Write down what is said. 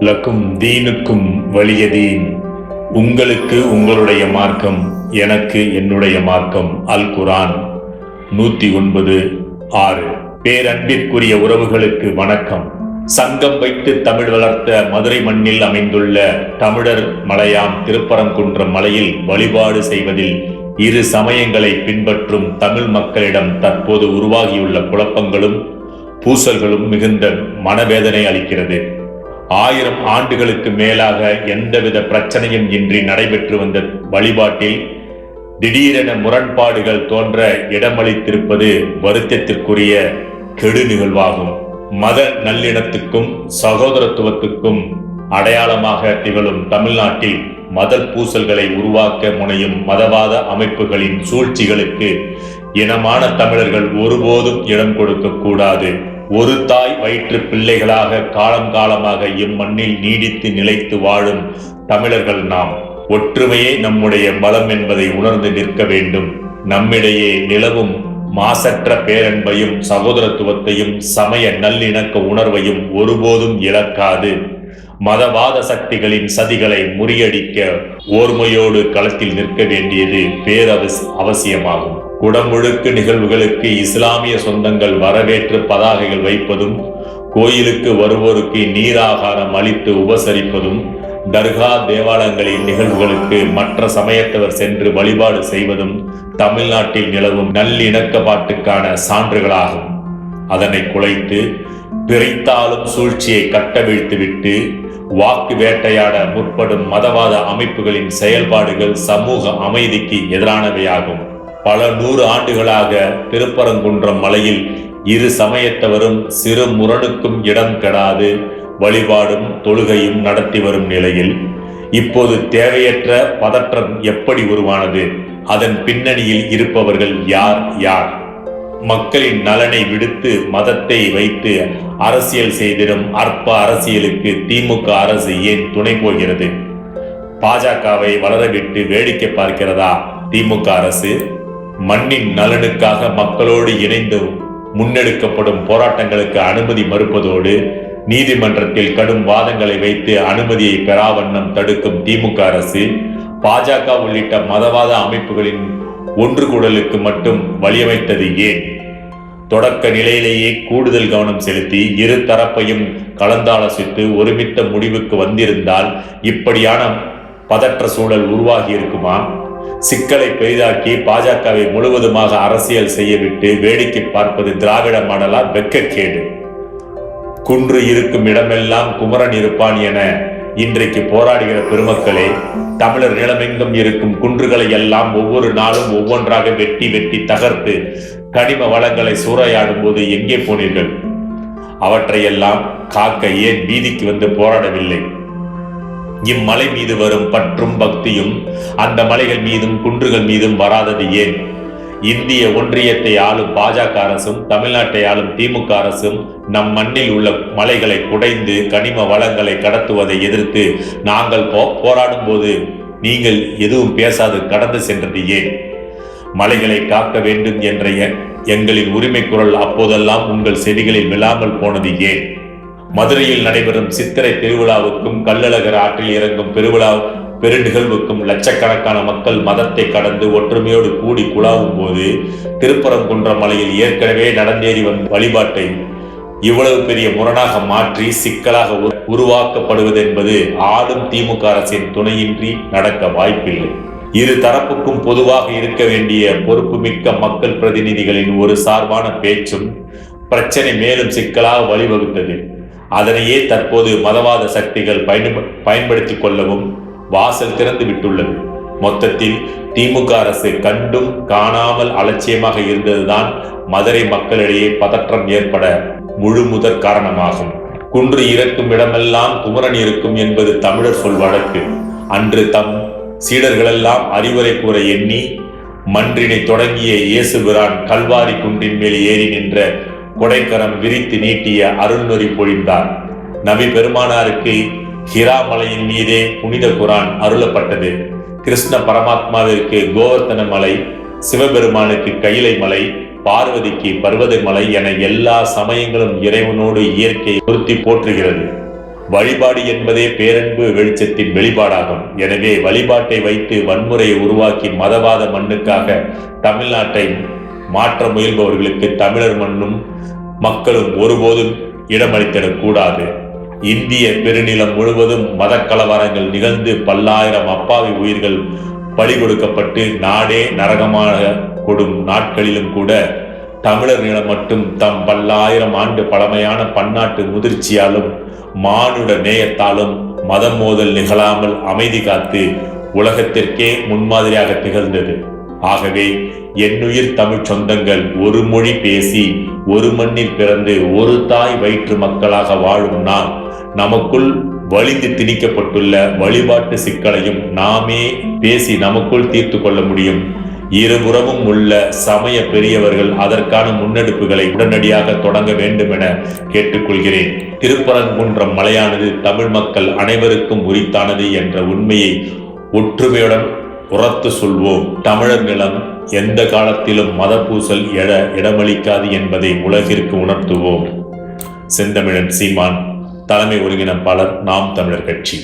லக்கும் தீனுக்கும் வலியதீன் உங்களுக்கு உங்களுடைய மார்க்கம் எனக்கு என்னுடைய மார்க்கம். அல் குரான் நூத்தி ஒன்பது ஆறு. பேரன்பிற்குரிய உறவுகளுக்கு வணக்கம். சங்கம் வைத்து தமிழ் வளர்த்த மதுரை மண்ணில் அமைந்துள்ள தமிழர் மலையாம் திருப்பரங்குன்றம் மலையில் வழிபாடு செய்வதில் இரு சமயங்களை பின்பற்றும் தமிழ் மக்களிடம் தற்போது உருவாகியுள்ள குழப்பங்களும் பூசல்களும் மிகுந்த மனவேதனை அளிக்கிறது. ஆயிரம் ஆண்டுகளுக்கு மேலாக எந்தவித பிரச்சனையும் இன்றி நடைபெற்று வந்த வழிபாட்டில் திடீரென முரண்பாடுகள் தோன்ற இடமளித்திருப்பது வருத்தத்திற்குரிய கெடு நிகழ்வாகும். மத நல்லிணத்துக்கும் சகோதரத்துவத்துக்கும் அடையாளமாக திகழும் தமிழ்நாட்டில் மத பூசல்களை உருவாக்க முனையும் மதவாத அமைப்புகளின் சூழ்ச்சிகளுக்கு இனமான தமிழர்கள் ஒருபோதும் இடம் கொடுக்க கூடாது. ஒரு தாய் வயிற்று பிள்ளைகளாக காலம் காலமாக இம்மண்ணில் நீடித்து நிலைத்து வாழும் தமிழர்கள் நாம். ஒற்றுமையே நம்முடைய பலம் என்பதை உணர்ந்து நிற்க வேண்டும். நம்மிடையே நிலவும் மாசற்ற பேரன்பையும் சகோதரத்துவத்தையும் சமய நல்லிணக்க உணர்வையும் ஒருபோதும் இழக்காது. மதவாத சக்திகளின் சதிகளை முறியடிக்க ஓர்மையோடு களத்தில் நிற்க வேண்டியது பேரவஸ் அவசியமாகும் குடமுழுக்கு நிகழ்வுகளுக்கு இஸ்லாமிய சொந்தங்கள் வரவேற்று பதாகைகள் வைப்பதும் கோயிலுக்கு வருவோருக்கு நீராகாரம் அளித்து உபசரிப்பதும் தர்கா தேவாலயங்களின் நிகழ்வுகளுக்கு மற்ற சமயத்தவர் சென்று வழிபாடு செய்வதும் தமிழ்நாட்டில் நிலவும் நல்லிணக்கப்பாட்டுக்கான சான்றுகளாகும். அதனை குலைத்து பிரித்தாலும் சூழ்ச்சியை கட்டவிழ்த்துவிட்டு வாக்கு வேட்டையாட முற்படும் மதவாத அமைப்புகளின் செயல்பாடுகள் சமூக அமைதிக்கு எதிரானவையாகும். பல நூறு ஆண்டுகளாக திருப்பரங்குன்றம் மலையில் இரு சமயத்தவரும் சிறு முரணுக்கும் இடம் கெடாது வழிபாடும் தொழுகையும் நடத்தி வரும் நிலையில். இப்போது தேவையற்ற பதற்றம் எப்படி உருவானது? அதன் பின்னணியில் இருப்பவர்கள் யார் யார்? மக்களின் நலனை விடுத்து மதத்தை வைத்து அரசியல் செய்திடும் அற்ப அரசியலுக்கு திமுக அரசு ஏன் துணை போகிறது? பாஜகவை வளரவிட்டு வேடிக்கை பார்க்கிறதா திமுக அரசு? மண்ணின் நலனுக்காக மக்களோடு இணைந்து முன்னெடுக்கப்படும் போராட்டங்களுக்கு அனுமதி மறுப்பதோடு நீதிமன்றத்தில் கடும் வாதங்களை வைத்து அனுமதியை பெறாவண்ணம் தடுக்கும் திமுக அரசு பாஜக உள்ளிட்ட மதவாத அமைப்புகளின் ஒன்று கூடலுக்கு மட்டும் வழியமைத்தது ஏன்? தொடக்க நிலையிலேயே கூடுதல் கவனம் செலுத்தி இரு தரப்பையும் கலந்தாலோசித்து ஒருமித்த முடிவுக்கு வந்திருந்தால் இப்படியான பதற்ற சூழல் உருவாகி இருக்குமா? சிக்கலை பெரிதாக்கி பாஜகவை முழுவதுமாக அரசியல் செய்யவிட்டு வேடிக்கை பார்ப்பது திராவிட மாடலா வெக்கக்கேடு குன்று இருக்கும் இடமெல்லாம் குமரன் இருப்பான் என இன்றைக்கு போராடுகிற பெருமக்களே தமிழர் நிலமெங்கும் இருக்கும் குன்றுகளை எல்லாம் ஒவ்வொரு நாளும் ஒவ்வொன்றாக வெட்டி வெட்டி தகர்த்து கனிம வளங்களை சூறையாடும் போது எங்கே போனீர்கள்? அவற்றையெல்லாம் காக்க ஏன் வீதிக்கு வந்து போராடவில்லை? இம்மலை மீது வரும் பற்றும் பக்தியும் அந்த மலைகள் மீதும் குன்றுகள் மீதும் வராதது ஏன்? இந்திய ஒன்றியத்தை ஆளும் பாஜக அரசும் தமிழ்நாட்டை ஆளும் திமுக அரசும் நம் மண்ணில் உள்ள மலைகளை குடைந்து கனிம வளங்களை கடத்துவதை எதிர்த்து நாங்கள் போ போராடும் போது நீங்கள் எதுவும் பேசாது கடந்து சென்றது ஏன்? மலைகளை காக்க வேண்டும் என்ற எங்களின் உரிமை குரல் அப்போதெல்லாம் உங்கள் செடிகளில் விழாமல் போனது ஏன்? மதுரையில் நடைபெறும் சித்திரை திருவிழாவுக்கும் கள்ளழகர் ஆற்றில் இறங்கும் பெருவிழா பெருநிகழ்வுக்கும் லட்சக்கணக்கான மக்கள் மதத்தை கடந்து ஒற்றுமையோடு கூடி குழாவும் போது திருப்பரங்குன்ற மலையில் ஏற்கனவே நடந்தேறி வந்த வழிபாட்டை இவ்வளவு பெரிய முரணாக மாற்றி சிக்கலாக உருவாக்கப்படுவது என்பது ஆளும் திமுக அரசின் துணையின்றி நடக்க வாய்ப்பில்லை. இரு தரப்புக்கும் பொதுவாக இருக்க வேண்டிய பொறுப்புமிக்க மக்கள் பிரதிநிதிகளின் ஒரு சார்பான பேச்சும் பிரச்சனை மேலும் சிக்கலாக வழிவகுத்தது. அதனையே தற்போது மதவாத சக்திகள் பயன்ப- பயன்படுத்திக் கொள்ளவும் வாசல் திறந்து விட்டுள்ளது. மொத்தத்தில் திமுக அரசு கண்டும் காணாமல் அலட்சியமாக இருந்ததுதான் மதுரை மக்களிடையே பதற்றம் ஏற்பட முழு முதற் காரணமாகும். குன்று இறக்கும் இடமெல்லாம் குமரன் இருக்கும் என்பது தமிழர் சொல் வழக்கு. அன்று தம் சீடர்களெல்லாம் அறிவுரை கூற எண்ணி மன்றினை தொடங்கிய இயேசுபிரான் கல்வாரி குன்றின் மேல் ஏறி நின்ற கொடைக்கரம் விரித்து நீட்டிய அருள்நொறி பொழிந்தார். நபி பெருமானாருக்கு ஹிரா மலையின் மீதே புனித குரான் அருளப்பட்டது. கிருஷ்ண பரமாத்மாவிற்கு கோவர்த்தன மலை சிவபெருமானுக்கு கைலை மலை பார்வதிக்கு பர்வத மலை என எல்லா சமயங்களும் இறைவனோடு இயற்கையை பொருத்தி போற்றுகிறது. வழிபாடு என்பதே பேரன்பு வெளிச்சத்தின் வெளிப்பாடாகும். எனவே வழிபாட்டை வைத்து வன்முறையை உருவாக்கி மதவாத மண்ணுக்காக தமிழ்நாட்டை மாற்ற முயல்பவர்களுக்கு தமிழர் மண்ணும் மக்களும் ஒருபோதும் இடமளித்திடக் கூடாது இந்திய பெருநிலம் முழுவதும் மத கலவரங்கள் நிகழ்ந்து பல்லாயிரம் அப்பாவி உயிர்கள் பலி கொடுக்கப்பட்டு நாடே நரகமாக கொடும் நாட்களிலும் கூட தமிழர் நிலம் மட்டும் தம் பல்லாயிரம் ஆண்டு பழமையான பன்னாட்டு முதிர்ச்சியாலும் மானுட நேயத்தாலும் மதம் மோதல் நிகழாமல் அமைதி காத்து உலகத்திற்கே முன்மாதிரியாக திகழ்ந்தது. ஆகவே என்னுயிர் தமிழ் சொந்தங்கள் ஒரு மொழி பேசி ஒரு மண்ணில் பிறந்து ஒரு தாய் வயிற்று மக்களாக வாழும் நாம் நமக்குள் வலிந்து திணிக்கப்பட்டுள்ள வழிபாட்டு சிக்கலையும் நாமே பேசி நமக்குள் தீர்த்து கொள்ள முடியும். இருபுறமும் உள்ள சமய பெரியவர்கள் அதற்கான முன்னெடுப்புகளை உடனடியாக தொடங்க வேண்டும் என கேட்டுக்கொள்கிறேன். திருப்பரங்குன்றம் மலையானது தமிழ் மக்கள் அனைவருக்கும் உரித்தானது என்ற உண்மையை ஒற்றுமையுடன் உரத்து சொல்வோம். தமிழர் நிலம் எந்த காலத்திலும் மதப்பூசல் எழ இடமளிக்காது என்பதை உலகிற்கு உணர்த்துவோம். செந்தமிழன் சீமான் தலைமை ஒருங்கிணைப்பாளர் நாம் தமிழர் கட்சி.